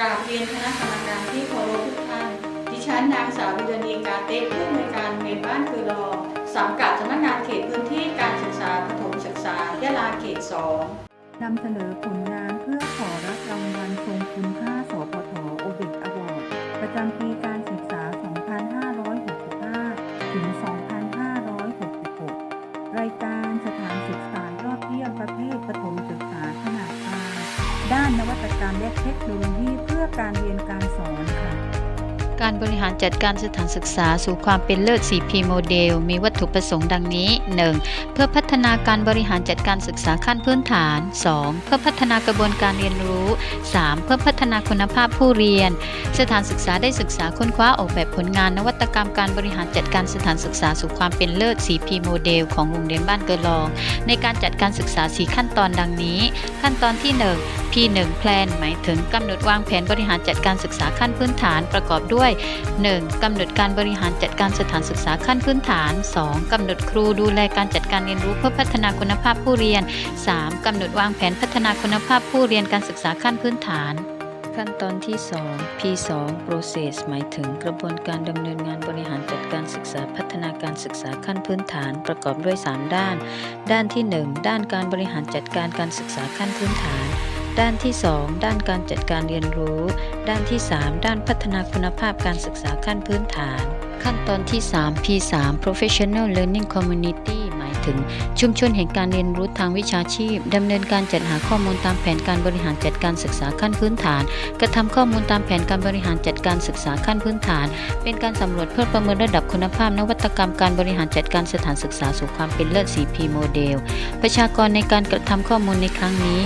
ณะกรรมการที่เคารพทุกท่าน ดิฉันนางสาววิรณีกาเต้ผู้อำนวยการเรียนบ้านคือรอสังกัดสำนักงานเขตพื้นที่การศึกษาประถมศึกษายะลาเขตสองนำเสนอผลงานเพื่อขอรับรางวัลทรงคุณค่าสพทโอเบกอวอร์ดประจำปีการศึกษา 2565 ถึง 2566 รายการสถานศึกษายอดเยี่ยมประเภทประถมศึกษาขนาดกลางด้านนวัตกรรมและเทคโนโลยี การเรียนการสอนค่ะ การบริหารจัดการสถานศึกษาสู่ความเป็นเลิศ 4P โมเดล มีวัตถุประสงค์ดังนี้ 1. เพื่อพัฒนาการบริหารจัดการศึกษาขั้นพื้นฐาน 2. เพื่อพัฒนากระบวนการเรียนรู้ 3. เพื่อพัฒนาคุณภาพผู้เรียน สถานศึกษาได้ศึกษาค้นคว้าออกแบบผลงานนวัตกรรมการบริหารจัดการสถานศึกษาสู่ความเป็นเลิศ 4P โมเดล ของโรงเรียนบ้านเกลอง ในการจัดการศึกษา 4 ขั้นตอนดังนี้ ขั้นตอนที่ 1 P1 Plan หมายถึงกำหนดวางแผนบริหารจัดการศึกษาขั้นพื้นฐานประกอบด้วย 1. กำหนดการบริหารจัดการสถานศึกษาขั้นพื้นฐาน 2. กำหนดครูดูแลการจัดการเรียนรู้เพื่อพัฒนาคุณภาพผู้เรียน 3. กำหนดวางแผนพัฒนาคุณภาพผู้เรียนการศึกษาขั้นพื้นฐานขั้นตอนที่ 2 P2 Process หมายถึงกระบวนการดำเนินงานบริหารจัดการศึกษาพัฒนาการศึกษาขั้นพื้นฐานประกอบด้วย 3 ด้าน ด้านที่ 1 ด้านการบริหารจัดการการศึกษาขั้นพื้นฐาน ด้านที่ 2 ด้านการจัดการเรียนรู้ ด้านที่ 3 ด้านพัฒนาคุณภาพการศึกษาขั้นพื้นฐาน ขั้นตอนที่ 3 P3 Professional Learning Community หมายถึง ชุมชนแห่งการเรียนรู้ทางวิชาชีพดำเนินการจัดหาข้อมูลตามแผนการบริหารจัดการศึกษาขั้นพื้นฐาน กระทำข้อมูลตามแผนการบริหารจัดการศึกษาขั้นพื้นฐาน เป็นการสำรวจเพื่อประเมินระดับคุณภาพ นวัตกรรมการบริหารจัดการสถานศึกษาสู่ความเป็นเลิศ 4P โมเดลประชากรในการกระทำข้อมูลในครั้งนี้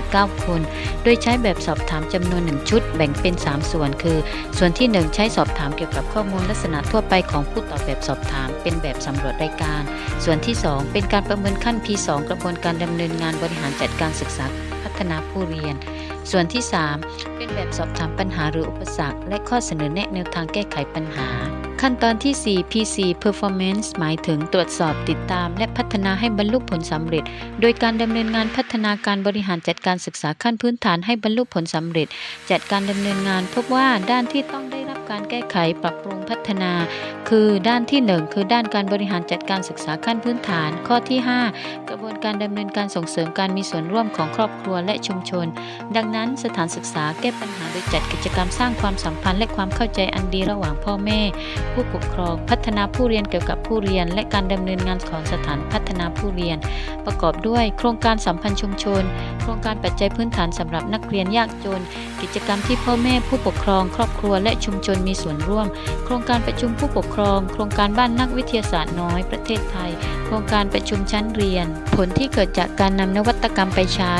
จำนวน19คน โดยใช้แบบสอบถามจำนวน 1 ชุดแบ่งเป็น 3 ส่วน คือ ส่วนที่ 1 ใช้สอบถามเกี่ยวกับข้อมูลลักษณะทั่วไปของผู้ตอบแบบสอบถาม เป็นแบบสำรวจรายการ ส่วนที่ 2 เป็นการประเมินขั้น P2 กระบวนการดำเนินงานบริหารจัดการศึกษาพัฒนาผู้เรียนส่วนที่ 3 เป็นแบบสอบถามปัญหาหรืออุปสรรค และข้อเสนอแนะแนวทางแก้ไขปัญหา ขั้นตอนที่ 4 P4 Performance หมายถึงตรวจสอบติดตาม และพัฒนาให้บรรลุผลสำเร็จ โดยการดำเนินงานพัฒนาการบริหารจัดการศึกษาขั้นพื้นฐานให้บรรลุผลสำเร็จ จัดการดำเนินงานพบว่าด้านที่ต้องได้รับการแก้ไขปรับปรุงพัฒนา คือด้านที่ 1 คือด้านการบริหารจัดการศึกษาขั้นพื้นฐาน ข้อที่ 5 กระบวนการดำเนินการส่งเสริมการมีส่วนร่วมของครอบครัวและชุมชน ดังนั้นสถานศึกษาแก้ปัญหาโดยจัดกิจกรรมสร้างความสัมพันธ์และความเข้าใจอันดีระหว่างพ่อแม่ผู้ปกครอง พัฒนาผู้เรียนเกี่ยวกับผู้เรียน และการดำเนินงานของสถานพัฒนาผู้เรียน ประกอบด้วย โครงการสัมพันธ์ชุมชน โครงการปัจจัยพื้นฐานสำหรับนักเรียนยากจน กิจกรรมที่พ่อแม่ผู้ปกครอง ครอบครัวและชุมชนมีส่วนร่วม โครงการประชุมผู้ปกครอง โครงการบ้านนักวิทยาศาสตร์น้อยประเทศไทย โครงการประชุมชั้นเรียน ผลที่เกิดจากการนำนวัตกรรมไปใช้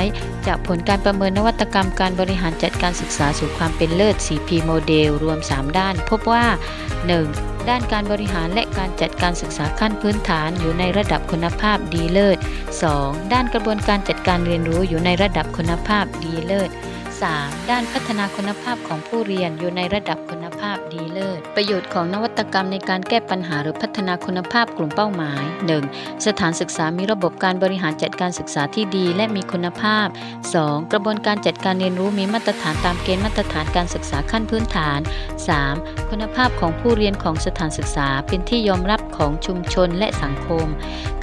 จากผลการประเมินนวัตกรรมการบริหารจัดการศึกษาสู่ความเป็นเลิศ 4P โมเดลรวม 3 ด้าน พบว่า 1. ด้านการบริหารและการจัดการศึกษาขั้นพื้นฐานอยู่ในระดับคุณภาพดีเลิศ 2. ด้านกระบวนการจัดการเรียนรู้อยู่ในระดับคุณภาพดีเลิศ 3. ด้านพัฒนาคุณภาพของผู้เรียนอยู่ในระดับคุณภาพดีเลิศ ประโยชน์ของนวัตกรรมในการแก้ปัญหาหรือพัฒนาคุณภาพกลุ่มเป้าหมาย 1. สถานศึกษามีระบบการบริหารจัดการศึกษาที่ดีและมีคุณภาพ 2. กระบวนการจัดการเรียนรู้มีมาตรฐานตามเกณฑ์มาตรฐานการศึกษาขั้นพื้นฐาน 3. คุณภาพของผู้เรียนของสถานศึกษาเป็นที่ยอมรับของชุมชนและสังคม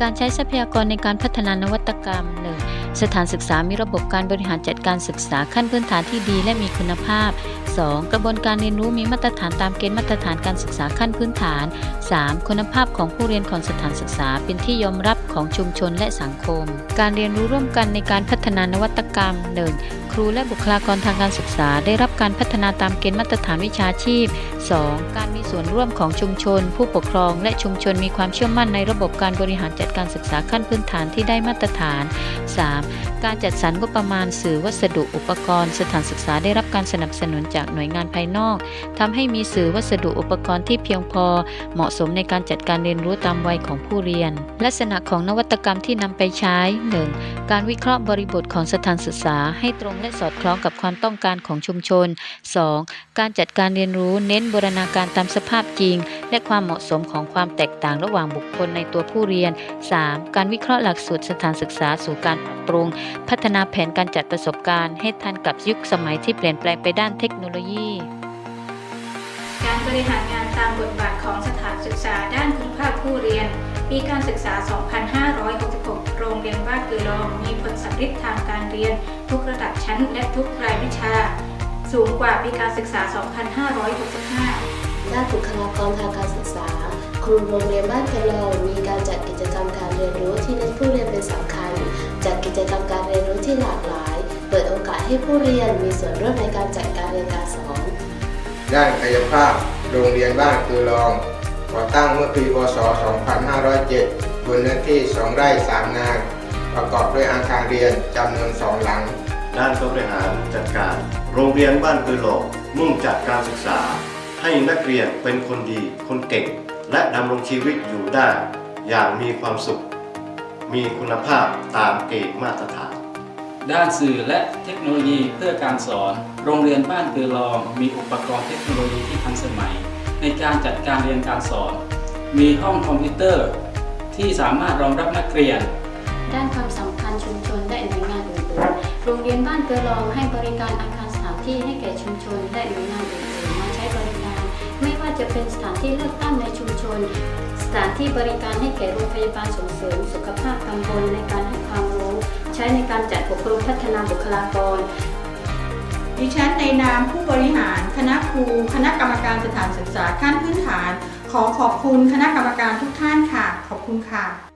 การใช้ทรัพยากรในการพัฒนานวัตกรรม 1. สถานศึกษามีระบบการบริหารจัดการศึกษาขั้นพื้นฐานที่ดีและมีคุณภาพ 2. กระบวนการเรียนรู้มีมาตรฐานตามเกณฑ์มาตรฐานการศึกษาขั้นพื้นฐาน 3. คุณภาพของผู้เรียนของสถานศึกษาเป็นที่ยอมรับของชุมชนและสังคม การเรียนรู้ร่วมกันในการพัฒนานวัตกรรม 1. ครูและบุคลากรทางการศึกษาได้รับการพัฒนาตามเกณฑ์มาตรฐานวิชาชีพ 2. การมีส่วนร่วมของชุมชน ผู้ปกครอง และชุมชนมีความเชื่อมั่นในระบบการบริหารจัดการศึกษาขั้นพื้นฐานที่ได้มาตรฐาน 3. การจัดสรรงบประมาณสื่อวัสดุอุปกรณ์ สถานศึกษาได้รับการสนับสนุนจากหน่วยงานภายนอกทำให้มีสื่อวัสดุอุปกรณ์ที่เพียงพอ เหมาะสมในการจัดการเรียนรู้ตามวัยของผู้เรียน ลักษณะของนวัตกรรมที่นำไปใช้ 1. การวิเคราะห์บริบทของสถานศึกษาให้ตรงและและสอดคล้องกับความต้องการของชุมชน 2. การจัดการเรียนรู้เน้นบูรณาการตามสภาพจริง และความเหมาะสมของความแตกต่างระหว่างบุคคลในตัวผู้เรียน 3. การวิเคราะห์หลักสูตรสถานศึกษาสู่การปรับปรุง พัฒนาแผนการจัดประสบการณ์ ให้ทันกับยุคสมัยที่เปลี่ยนแปลงไปด้านเทคโนโลยี การบริหารงานตามบทบาทของสถานศึกษาด้านคุณภาพผู้เรียน ปีการศึกษา 2566โรงเรียนบ้านกือรองมีผลสำฤทธิ์ทางการเรียน ทุกระดับชั้นและทุกรายวิชา สูงกว่าปีการศึกษา 2565 ด้านบุคลากรทางการศึกษา ครูโรงเรียนบ้านกะลองมีการจัดกิจกรรมการเรียนรู้ที่เน้นผู้เรียนเป็นสำคัญ จัดกิจกรรมการเรียนรู้ที่หลากหลาย เปิดโอกาสให้ผู้เรียนมีส่วนร่วมในการจัดการเรียนการสอนด้านกายภาพ โรงเรียนบ้านคือรองก่อตั้งเมื่อปีพศ 2507บนเนื้อที่ 2 ไร่ 3 งาน ประกอบด้วยอาคารเรียนจำนวน2หลัง ด้านผู้บริหารจัดการ โรงเรียนบ้านปือหลอกมุ่งจัดการศึกษา ให้นักเรียนเป็นคนดี คนเก่ง และดำรงชีวิตอยู่ได้ อย่างมีความสุข มีคุณภาพตามเกณฑ์มาตรฐาน ด้านสื่อและเทคโนโลยีเพื่อการสอน โรงเรียนบ้านปือลองมีอุปกรณ์เทคโนโลยีที่ทันสมัย ในการจัดการเรียนการสอน มีห้องคอมพิวเตอร์ ที่สามารถรองรับนักเรียน ด้านความสัมพันธ์ชุมชนและหน่วยงานอื่นๆ โรงเรียนบ้านเกลือรองให้บริการอาคารสถานที่ให้แก่ชุมชนและหน่วยงานอื่นๆมาใช้บริการ ไม่ว่าจะเป็นสถานที่เลือกตั้งในชุมชน สถานที่บริการให้แก่โรงพยาบาลส่งเสริมสุขภาพตำบลในการให้ความรู้ ใช้ในการจัดอบรมพัฒนาบุคลากรดิฉันในนามผู้บริหารคณะครูคณะกรรมการสถานศึกษาขั้นพื้นฐาน ขอขอบคุณคณะกรรมการทุกท่านค่ะ ขอบคุณค่ะ